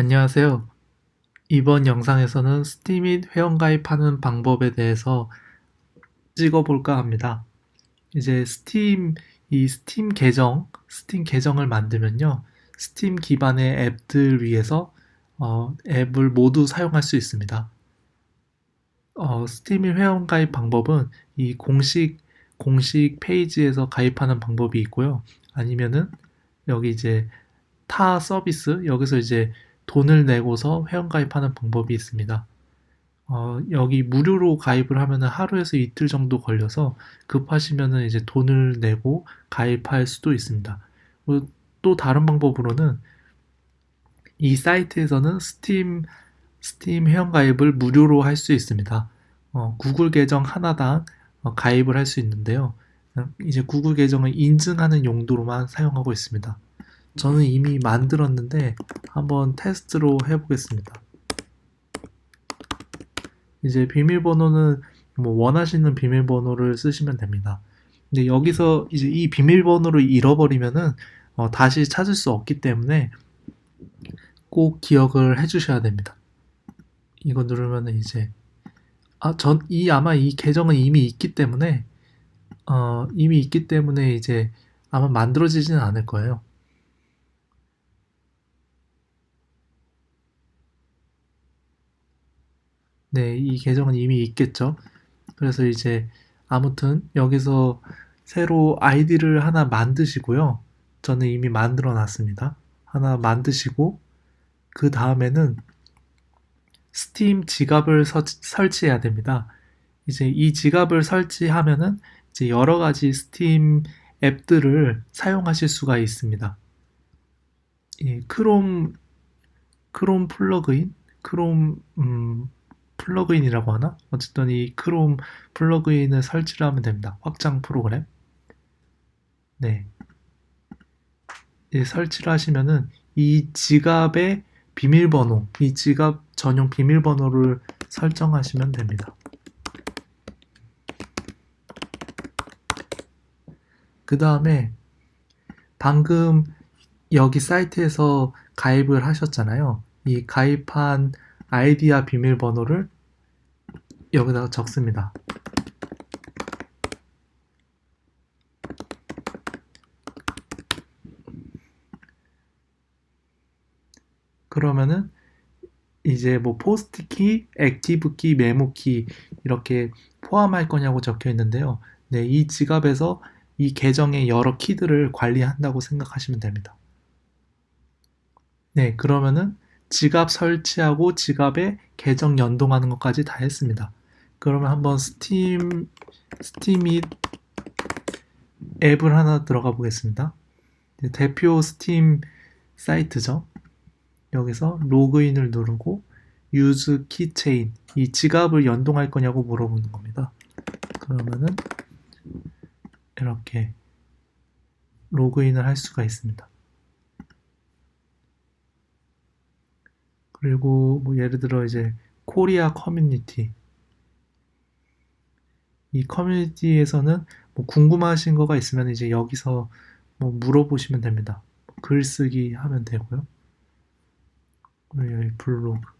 안녕하세요. 이번 영상에서는 스팀 및 회원 가입하는 방법에 대해서 찍어볼까 합니다. 이제 스팀, 이 스팀 계정, 스팀 계정을 만들면요. 스팀 기반의 앱들 위해서 어, 앱을 모두 사용할 수 있습니다. 어, 스팀 및 회원 가입 방법은 이 공식, 공식 페이지에서 가입하는 방법이 있고요. 아니면은 여기 이제 타 서비스, 여기서 이제 돈을 내고서 회원가입하는 방법이 있습니다. 어, 여기 무료로 가입을 하면은 하루에서 이틀 정도 걸려서 급하시면은 이제 돈을 내고 가입할 수도 있습니다. 그리고 또 다른 방법으로는 이 사이트에서는 스팀, 스팀 회원가입을 무료로 할 수 있습니다. 어, 구글 계정 하나당 어, 가입을 할 수 있는데요. 이제 구글 계정을 인증하는 용도로만 사용하고 있습니다. 저는 이미 만들었는데 한번 테스트로 해보겠습니다. 이제 비밀번호는 뭐 원하시는 비밀번호를 쓰시면 됩니다. 근데 여기서 이제 이 비밀번호를 잃어버리면은 어, 다시 찾을 수 없기 때문에 꼭 기억을 해주셔야 됩니다. 이거 누르면은 이제 아, 전 이 아마 이 계정은 이미 있기 때문에 어, 이미 있기 때문에 이제 아마 만들어지지는 않을 거예요. 네, 이 계정은 이미 있겠죠. 그래서 이제 아무튼 여기서 새로 아이디를 하나 만드시고요. 저는 이미 만들어 놨습니다. 하나 만드시고 그 다음에는 스팀 지갑을 서- 설치해야 됩니다. 이제 이 지갑을 설치하면은 이제 여러 가지 스팀 앱들을 사용하실 수가 있습니다. 이 크롬 크롬 플러그인, 크롬 음, 플러그인이라고 하나? 어쨌든 이 크롬 플러그인을 설치를 하면 됩니다. 확장 프로그램. 네. 이 설치를 하시면은 이 지갑의 비밀번호, 이 지갑 전용 비밀번호를 설정하시면 됩니다. 그 다음에 방금 여기 사이트에서 가입을 하셨잖아요. 이 가입한 아이디와 비밀번호를 여기다가 적습니다. 그러면은 이제 뭐 포스트 키, 액티브 키, 메모 키 이렇게 포함할 거냐고 적혀 있는데요. 네, 이 지갑에서 이 계정의 여러 키들을 관리한다고 생각하시면 됩니다. 네, 그러면은 지갑 설치하고 지갑에 계정 연동하는 것까지 다 했습니다. 그러면 한번 스팀, 스팀이 앱을 하나 들어가 보겠습니다. 네, 대표 스팀 사이트죠. 여기서 로그인을 누르고 유즈 키체인 이 지갑을 연동할 거냐고 물어보는 겁니다. 그러면은 이렇게 로그인을 할 수가 있습니다. 그리고 뭐 예를 들어 이제 코리아 커뮤니티 이 커뮤니티에서는 뭐 궁금하신 거가 있으면 이제 여기서 뭐 물어보시면 됩니다. 글쓰기 하면 되고요. 블로그